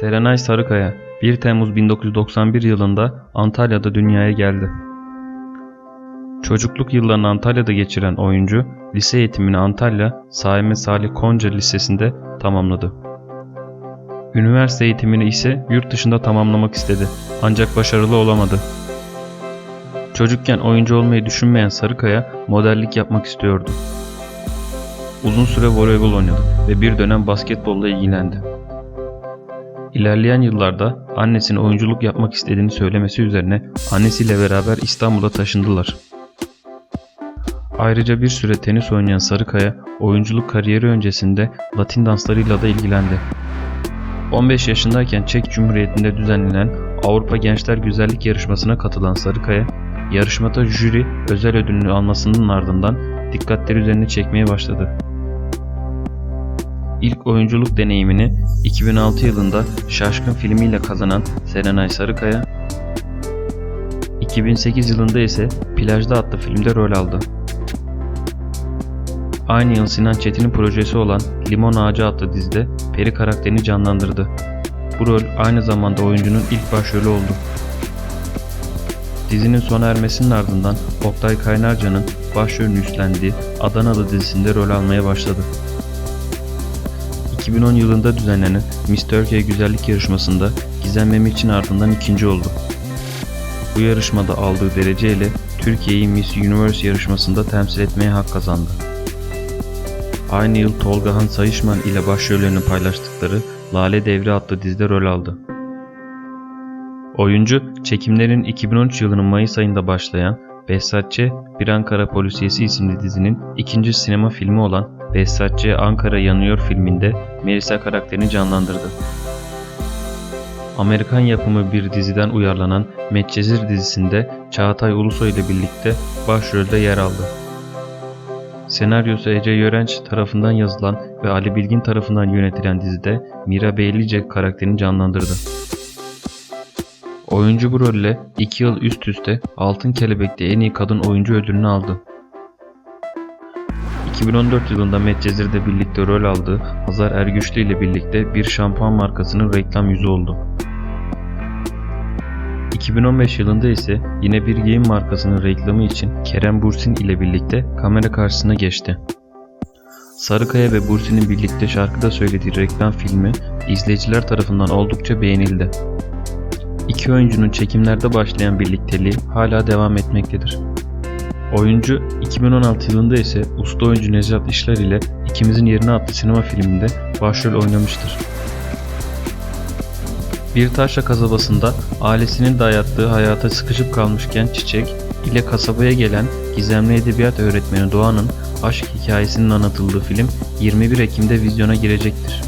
Serenay Sarıkaya 1 Temmuz 1991 yılında Antalya'da dünyaya geldi. Çocukluk yıllarını Antalya'da geçiren oyuncu, lise eğitimini Antalya Saime Salih Konca Lisesi'nde tamamladı. Üniversite eğitimini ise yurt dışında tamamlamak istedi ancak başarılı olamadı. Çocukken oyuncu olmayı düşünmeyen Sarıkaya modellik yapmak istiyordu. Uzun süre voleybol oynadı ve bir dönem basketbolla ilgilendi. İlerleyen yıllarda annesinin oyunculuk yapmak istediğini söylemesi üzerine annesiyle beraber İstanbul'a taşındılar. Ayrıca bir süre tenis oynayan Sarıkaya, oyunculuk kariyeri öncesinde Latin danslarıyla da ilgilendi. 15 yaşındayken Çek Cumhuriyeti'nde düzenlenen Avrupa Gençler Güzellik Yarışması'na katılan Sarıkaya, yarışmada jüri özel ödülünü almasının ardından dikkatleri üzerine çekmeye başladı. İlk oyunculuk deneyimini 2006 yılında Şaşkın filmiyle kazanan Serenay Sarıkaya, 2008 yılında ise Plajda adlı filmde rol aldı. Aynı yıl Sinan Çetin'in projesi olan Limon Ağacı adlı dizide Peri karakterini canlandırdı. Bu rol aynı zamanda oyuncunun ilk başrolü oldu. Dizinin sona ermesinin ardından Oktay Kaynarca'nın başrolünü üstlendiği Adanalı dizisinde rol almaya başladı. 2010 yılında düzenlenen Miss Türkiye Güzellik Yarışması'nda Gizem Memiç'in ardından ikinci oldu. Bu yarışmada aldığı dereceyle Türkiye'yi Miss Universe yarışmasında temsil etmeye hak kazandı. Aynı yıl Tolga Han Sayışman ile başrollerini paylaştıkları Lale Devri adlı dizide rol aldı. Oyuncu, çekimlerin 2013 yılının Mayıs ayında başlayan Behzatçı Bir Ankara Polisiyesi isimli dizinin ikinci sinema filmi olan Behzatçı Ankara Yanıyor filminde Melisa karakterini canlandırdı. Amerikan yapımı bir diziden uyarlanan Medcezir dizisinde Çağatay Ulusoy ile birlikte başrolde yer aldı. Senaryosu Ece Yörenç tarafından yazılan ve Ali Bilgin tarafından yönetilen dizide Mira Beylice karakterini canlandırdı. Oyuncu bu rolle 2 yıl üst üste Altın Kelebek'te en iyi kadın oyuncu ödülünü aldı. 2014 yılında Medcezir'de birlikte rol aldığı Hazar Ergüçlü ile birlikte bir şampuan markasının reklam yüzü oldu. 2015 yılında ise yine bir giyim markasının reklamı için Kerem Bursin ile birlikte kamera karşısına geçti. Sarıkaya ve Bursin'in birlikte şarkıda söylediği reklam filmi izleyiciler tarafından oldukça beğenildi. İki oyuncunun çekimlerde başlayan birlikteliği hala devam etmektedir. Oyuncu 2016 yılında ise usta oyuncu Necat İşler ile İkimizin Yerine adlı sinema filminde başrol oynamıştır. Bir taşra kasabasında ailesinin dayattığı hayata sıkışıp kalmışken Çiçek ile kasabaya gelen gizemli edebiyat öğretmeni Doğan'ın aşk hikayesinin anlatıldığı film 21 Ekim'de vizyona girecektir.